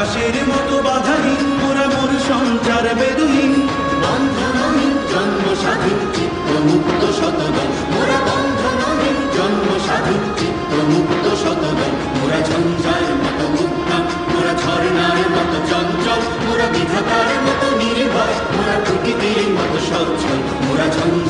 আকাশের মতো বাধাহীন মোরা মোর সঞ্চার বেদুহীন। বন্ধনহীন জন্ম স্বাধীন চিত্ত মুক্ত শতদল। মোরা বন্ধনহীন জন্ম স্বাধীন চিত্ত মুক্ত শতদল। মোরা ঝঞ্ঝার মতো উদ্যম মোরা ঝর্ণার মতো চঞ্চল, মোরা বিধাতার মতো নির্ভয়, মোরা প্রকৃতির মতো সচ্ছল, মোরা ঝঞ্ঝার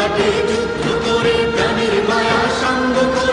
ঘাটে যুদ্ধ করে প্রাণের মায়া সাঙ্গ করে